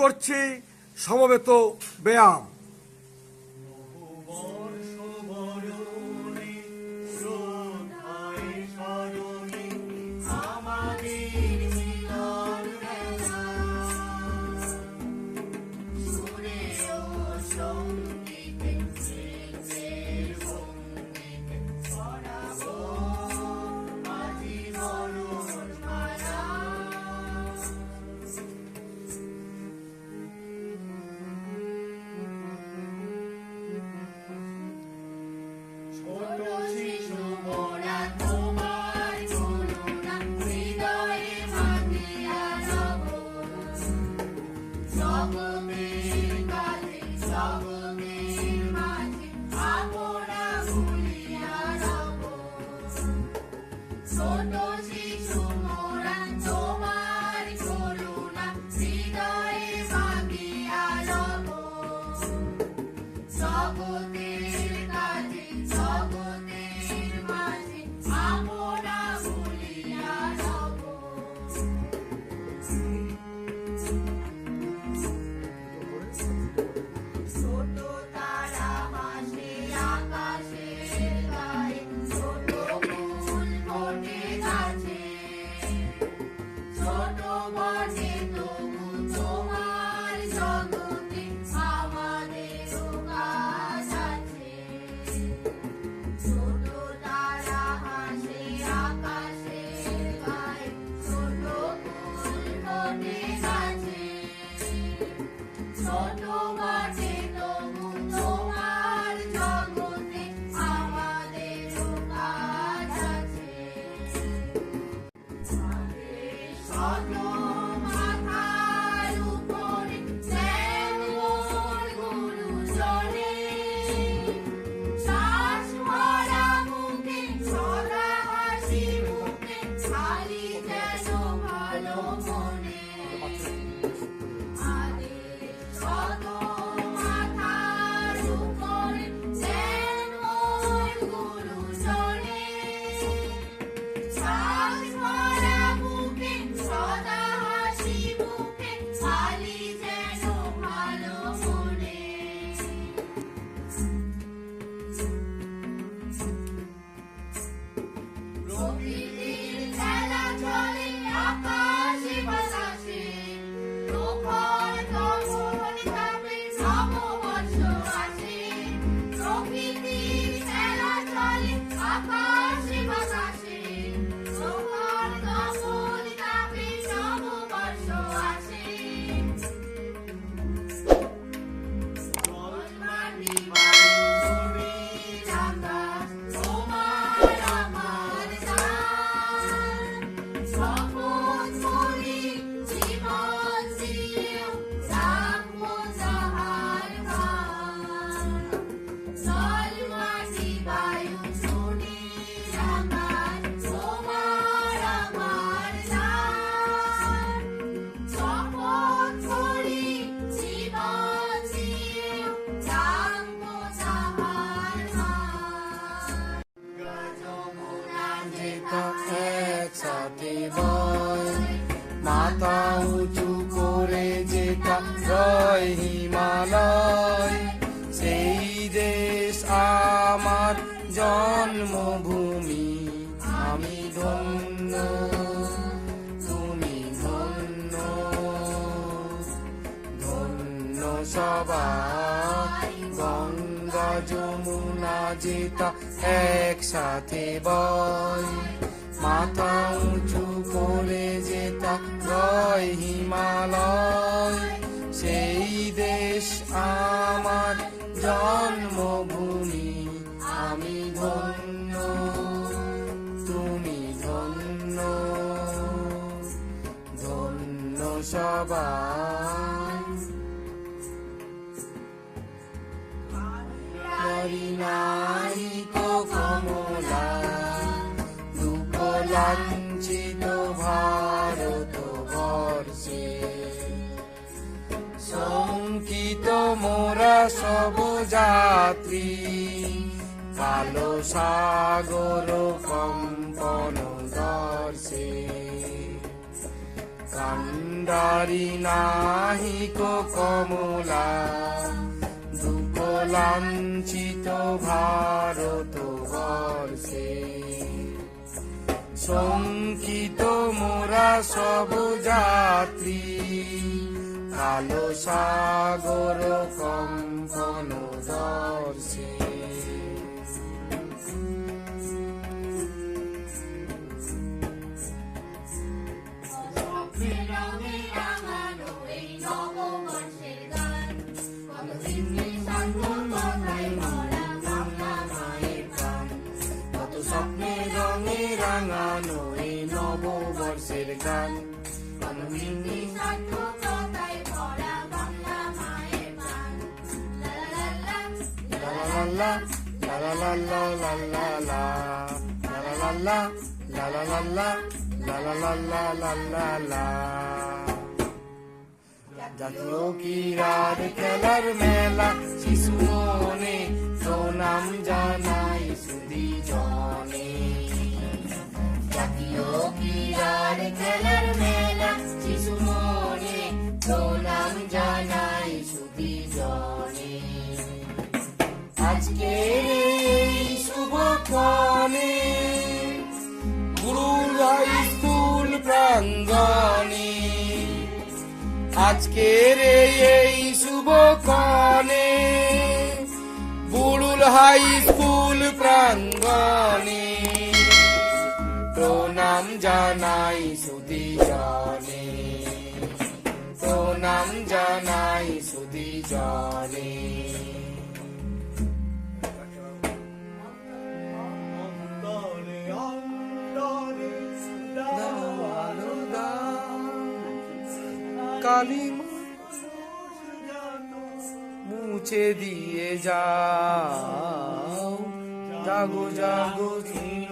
করছি সমবেত ব্যায়াম Thank you. me, Sing my Amen. পিতা একসাথে বয় মাথা উঁচু করে যেটা রয় হিমালয়, সেই দেশ আমার জন্মভূমি। আমি ধন্য, তুমি ধন্য ধন্য সবাই। যমুনা জিতা একসাথে বল মাথা উঁচু করে যেতা রয় হিমালয়। সেই দেশ আমার জন্মভূমি, আমি ধন্য, তুমি ধন্য ধন্য সবাই। তোরা সবু যাত্রী কালো সাগর কম্পন দর্শে। কান্ডারি নাহিক কমলা। দুকলাঞ্চিত ভারত বর্ষে। শঙ্কিত মোরা সবু যাত্রী কালো সাগর কম্পন দর্শে। স্বপ্নের রঙে রাঙানো এই নববর্ষের গান। La la la la la la la la la la la la la la la la la la জাতীয় খেলার মেলা শিশু মনে প্রণাম জানাই সুদি জনে জাতীয় ক্রীড়ার খেলার মেলা শিশু মনে প্রণাম জানাই আজকের এই শুভক্ষণে গুরুর হাই স্কুল প্রাঙ্গণে, আজকের এই শুভক্ষণে বুড়ুল হাই স্কুল প্রাঙ্গণে। প্রণাম জানাই সুদি জনে প্রণাম জানাই সুদি জনে কালি মুছে দিয়ে যাও। জাগো জাগো চিরমণি